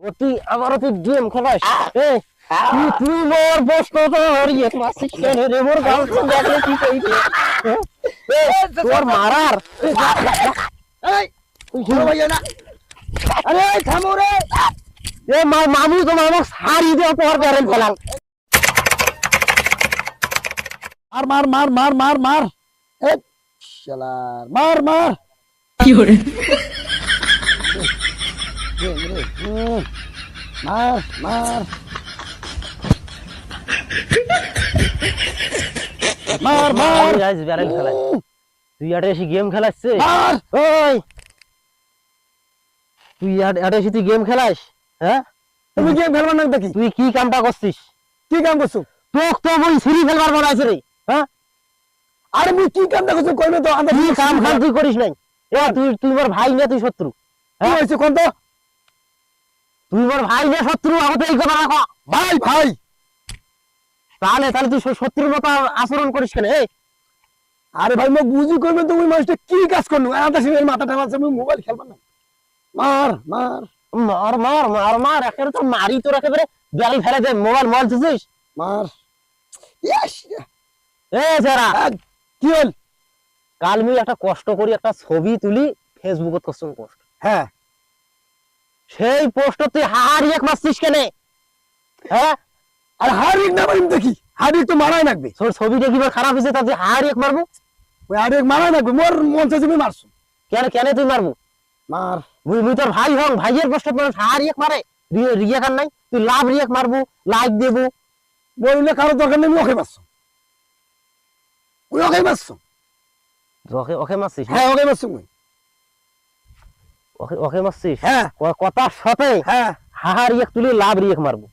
ও তুই গেম খেলাস এ তুই মোর হরিয়ে কেন রে মোর গার্লফ্রেন্ড দেখলে কি কইতে হ্যাঁ? এ, তোর মারার এই না আরে থামো রে এ মা- মামু তো মামু সারি দিয়ে তোর প্যারেন্ট ফেলাল মার মার মার মার মার মার এ শালার মার মার মার মার মার গাইস প্যারেন্ট ফেলাই তুই আটে এসে গেম খেলাচ্ছে মার ওই। তুই আট- আটে এসে তুই গেম খেলাস? হ্যাঁ? তুমি গেম খেলবা না দেখি তুই কি কামটা করছিস? কি কাম করছ? তোক তো ওই সিঁড়ি ফেলবার বানাইছে রে। হ্যাঁ? আরে মুই কি কামটা করছ কইবে তো? আমরা তুই কাম খান তুই করিস নাই? এ তুই তুই মোর ভাই না তুই শত্রু। কি হয়েছে কোন তো? তুই মোর ভাই না শত্রু আগতে এই কথা রাখো। ভাই ভাই। তাহলে তাহলে তুই শত্রুর মতো আচরণ করিস কেন? এই। আরে ভাই মোক বুঝি কইবে তুমি মানুষটা কি কাজ করনু আদা সিনের মাথা আছে মোবাইল খেলবা না মার মার। মার মার মার মার একেবারে তো মারি তোর একেবারে। বেল ফেলে দে মোবাইল মোবাইল দিছিস? মার। এ যারা। কি হল? কাল আমি একটা কষ্ট করি একটা ছবি তুলি ফেসবুকত করছুন পোস্ট হ্যাঁ। সেই পোস্ট তুই হারি এক মাসছিস কেন? হ্যাঁ? আর হারিক না মারিম দেখি। হারিক তো মারাই লাগবে। তোর ছবিটা কিবার খারাপ হয়েছে তাতে হারি এক মারবো? ওই হারিক মারাই লাগবে। মোর মন চাইছে তুমি মারছো। কেন কেন তুই মারবো? মার। মুই মুই তোর ভাই হং ভাইয়ের পোস্ট মানুষ হারি এক মারে? রিয়া কার নাই? তুই লাভ রিয়াক মারবো লাইক দেবো? বললে কারও দরকার নেই ওকে মারছো। ওকে মারছো। ওকে ওকে মারছিস? হ্যাঁ ওকে মারছো মুই। ওকে ওকে মারছিস? হ্যাঁ। কথার সাথে হ্যাঁ। হাহা রিয়াক তুলি লাভ রিয়াক মারবো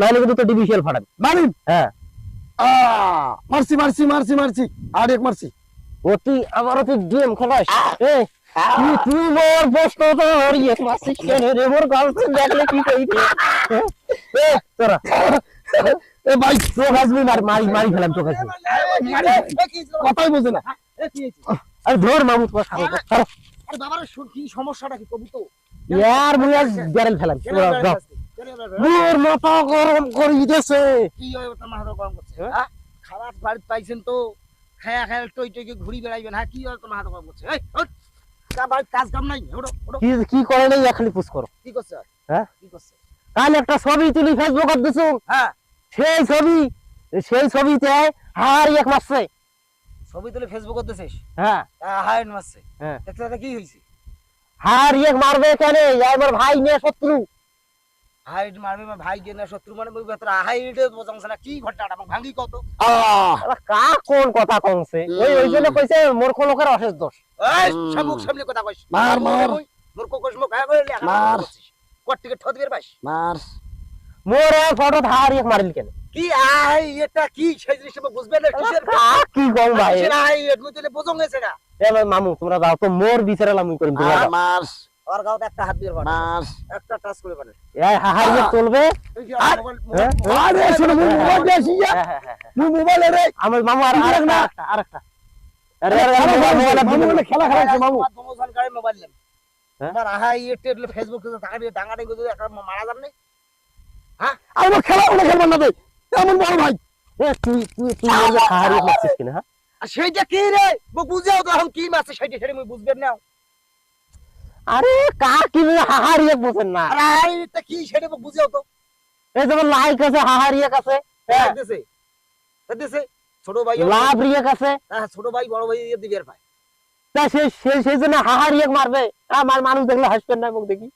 নাহলে কিন্তু তো ডিভিশন ফাটাবি। মারিম? হ্যাঁ। মারছি মারছি মারছি মারছি। হারিক মারছি। ও তুই আবারও তুই গেম খেলাস? এ তুই তুই মোর প্রশ্ন তো হরিয়ে মাসিস কেন রে? মোর গার্লফ্রেন্ড দেখলে কি কইতে? এ তোরা। এ ভাই তোর হাসবি মার মারি মারি ফেলাম তোর হাসবি কথাই বোঝে না। আরে ধর মামু তোমার। আরে বাবার কি সমস্যাটা কি কবি তো? ইয়ার মুই ব্যারেল ফেলাম মোর মাথা গরম করি দিতেছে। কি হয় তোমার মাথা গরম করছে? হ্যাঁ? হ্যাঁ? খাবার বাড়ি পাইছেন তো খায়া খায়া টই টই ঘুরি বেড়াইবেন। হ্যাঁ কি হয় তোমার মাথা গরম করছে? এই ওঠ। তা বাড়ির কাজ কাম নাই কি কি করে নাই এখনই পুশ করো। কি করছে? হ্যাঁ? কি করছে? কাল একটা ছবি তুলি ফেসবুকত দিছু। হ্যাঁ। সেই ছবি সেই ছবিতে হার এক মাসছে ছবি তুলে ফেসবুক দিছিস হ্যাঁ। হাই মারছে। হ্যাঁ। কি হইছে হার এক মারবে কেন? আমার ভাই নিয়ে শত্রু। হাইট মারবে আমার ভাই শত্রু মানে মুই ভেতরে হাইট বোঝাংছে না কি ঘটনাটা? আমাকে ভাঙি কত? কা কোন কথা কমছে ওই ওই জন্য কইছে মূর্খ লোকের অশেষ দোষ। এই সামুক সামনে কথা কইস। মার, মার। মোর। কোকস মুখ হ্যাঁ কইলে মার। কত টিকে ঠদ বের পাইস? মার। মোর ফটো হার এক মারিল কেন? কি আই এটা কি? সেই জিনিসটা বুঝবে না কিসের কি কম ভাই? আই এডমু তুলে বোঝং গেছে না। এ মামু তোমরা যাও তো মোর বিচারালাম করিম তোমরা যাও। আর গাওতে একটা হাত দিয়ে পারে একটা টাচ করে পারে এই হাহার চলবে? এই যে আর- মোবাইল হ্যাঁ? আরে শোনো মোবাইল দিয়ে আসি হ্যাঁ, হ্যাঁ, হ্যাঁ, হ্যাঁ। মুই মোবাইল রে। আমার মামু আর আরেকটা। আরেকটা, আরে আরে মোবাইল। বলে খেলা মামু। মোবাইল নেম হ্যাঁ? আমার আহাই এতে ফেসবুক টাকা দিয়ে ডাঙ্গা দিয়ে একটা মারা যান নাই আর ও খেলা ওটা খেলবার না দে। এমন বড় ভাই? এ তুই তুই তুই মোর যে হাহার এক মারছিস কিনা হ্যাঁ? আর সেইটা কি রে? বো বুঝাও তো এখন কি মাছ সেইটা সেটা মুই বুঝবেন না। আরে কা কি হাহার এক বসেন না। আর আই এটা কি সেটা বো বুঝাও তো। এই যেমন লাইক আছে হাহার এক আছে হ্যাঁ, দেশে দেশে ছোট ভাই লাভ রিয়েক আছে হ্যাঁ ছোট ভাই বড় ভাই দিয়ে দিবে পায়। তা সে সে- সেই জন্য হাহার এক মারবে আমার মানুষ দেখলে হাসবেন না মুখ দেখি।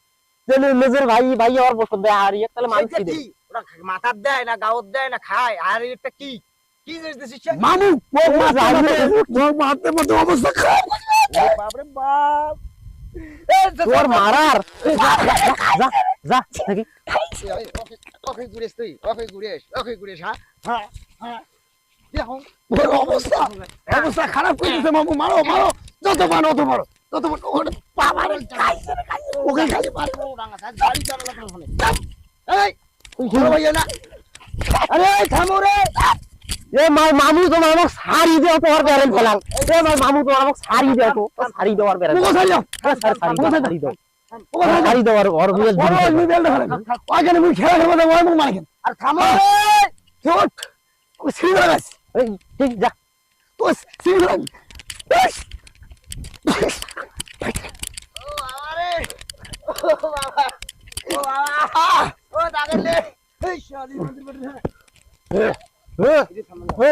যে নি- নিজের ভাই ভাই আমার পছন্দ হাহার এক তাহলে মানুষ সেইটা কি কি? ওরা মাথার দেয় না গাওত দেয় না খায়। আর এটা কি? কি জিনিস মামু মারতে মারতে অবস্থা খারাপ। বাপ। তোর মারার। যা যা, যা, যা যা দেখি। ওকে ঘুরেস তুই ওকে ঘুরেস ওকে ঘুরেস হ্যাঁ? হ্যাঁ হ্যাঁ। দেখো ওর অবস্থা অবস্থা খারাপ করে মামু মারো মারো। যত মারো তত মারো। যত মারো ওরে খাইছে খাইছে। ওকে খাইছে মারো। গাড়ি চালানো না। আরে থামো রে। এ মাই মামু তো আমাকে শাড়ি দেও তোমার প্যারেন্ট ফেলাল এ মাই মামু তো আমাকে শাড়ি দেও তো শাড়ি দাও দাও ও ওইখানে মুই খেলা খেলব না ওই মুখ মারে কেন আর থামো চোট। ও সিঁড়ি লাগাস এই, ঠিক যা। ও বাবা ও বাবা। ও বাবা। ও দাগলে এই শালি মন্দির বটে এ, এই যে থামো এ,